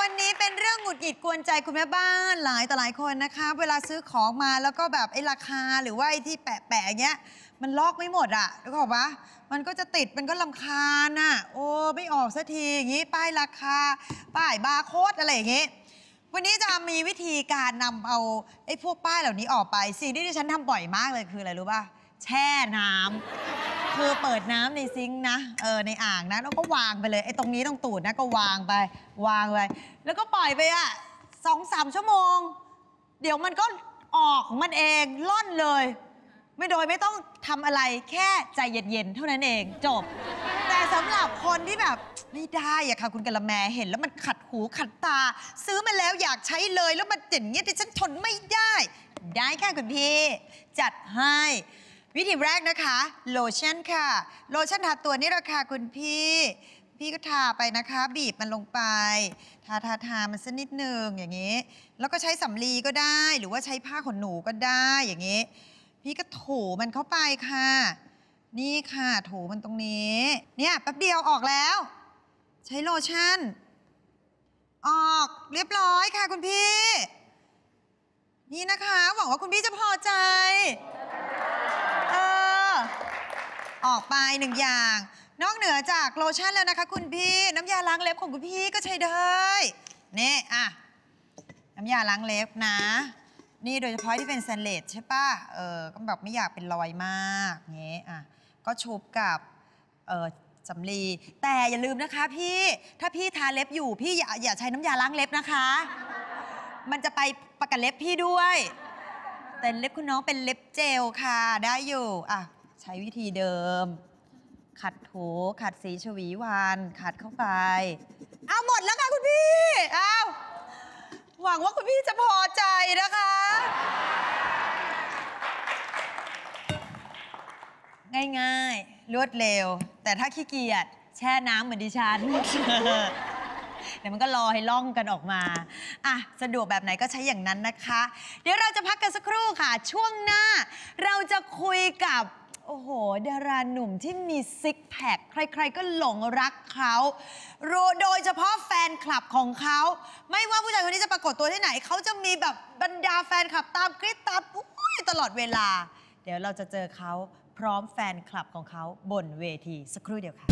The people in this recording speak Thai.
วันนี้เป็นเรื่องหงุดหงิดกวนใจคุณแม่บ้านหลายต่อหลายคนนะคะ เวลาซื้อของมาแล้วก็แบบไอ้ราคาหรือว่าไอ้ที่แปะๆอย่างเงี้ย มันลอกไม่หมดอะแล้วก็บอกว่ามันก็จะติดมันก็ลำคาญอะโอ้ไม่ออกสักทีอย่างงี้ ป้ายราคา ป้ายบาร์โค้ดอะไรอย่างงี้ วันนี้จะมีวิธีการนำเอาไอ้พวกป้ายเหล่านี้ออกไป สิ่งที่ดิฉันทำบ่อยมากเลยคืออะไรรู้ป่ะแช่น้ำ คือเปิดน้ำในซิงค์นะ เออในอ่างนะแล้วก็วางไปเลยไอ้ตรงนี้ตรงตูดนะก็วางไป วางไปแล้วก็ปล่อยไปอะสองสามชั่วโมง เดี๋ยวมันก็ออกของมันเองล่อนเลย ไม่โดยไม่ต้องทำอะไรแค่ใจเย็นๆเท่านั้นเองจบ แต่สำหรับคนที่แบบไม่ได้อะค่ะคุณกะละแมเห็นแล้วมันขัดหูขัดตา ซื้อมาแล้วอยากใช้เลยแล้วมันอย่างเงี้ยดิฉันทนไม่ได้ ได้ค่ะคุณพี่ จัดให้ วิธีแรกนะคะ โลชั่นค่ะ โลชั่นทาตัวนี่ราคาคุณพี่ พี่ก็ทาไปนะคะ บีบมันลงไป ทาทาทามันสักนิดหนึ่งอย่างนี้ แล้วก็ใช้สำลีก็ได้ หรือว่าใช้ผ้าขนหนูก็ได้อย่างนี้ พี่ก็ถูมันเข้าไปค่ะ นี่ค่ะถูมันตรงนี้ เนี่ยแป๊บเดียวออกแล้ว ใช้โลชั่น ออกเรียบร้อยค่ะคุณพี่ นี่นะคะ หวังว่าคุณพี่จะพอใจ อกไปหนึ่งอย่าง นอกเหนือจากโลชั่นแล้วนะคะ คุณพี่น้ำยาล้างเล็บของคุณพี่ก็ใช้ได้นี่อะน้ำยาล้างเล็บนะ นี่โดยเฉพาะที่เป็นแตนเลสใช่ป่ะเออก็แบบไม่อยากเป็นรอยมากเงี้ยอะก็ชุบกับเออสำลีแต่อย่าลืมนะคะพี่ถ้าพี่ทาเล็บอยู่พี่อย่าอย่าใช้น้ำยาล้างเล็บนะคะ มันจะไปประกับเล็บพี่ด้วย แต่เล็บคุณน้องเป็นเล็บเจลค่ะได้อยู่อะ ช้วิธีเดิม ขัดถูขัดสีชวีวันขัดเข้าไป เอาหมดแล้วค่ะคุณพี่เอาหวังว่าคุณพี่จะพอใจนะคะ ง่ายๆ รวดเร็ว แต่ถ้าขี้เกียจแช่น้ำเหมือนดิฉัน เดี๋ยวมันก็รอให้ล่องกันออกมา อะ สะดวกแบบไหนก็ใช้อย่างนั้นนะคะ เดี๋ยวเราจะพักกันสักครู่ค่ะ ช่วงหน้า เราจะคุยกับ โอ้โห ดาราหนุ่มที่มีซิกแพคใครๆก็หลงรักเขาโรโดยเฉพาะแฟนคลับของเขา ไม่ว่าผู้ชายคนนี้จะปรากฏตัวที่ไหน เขาจะมีแบบบรรดาแฟนคลับตามกรี๊ดตามอุ้ยตลอดเวลา เดี๋ยวเราจะเจอเขาพร้อมแฟนคลับของเขาบนเวทีสักครู่เดียวค่ะ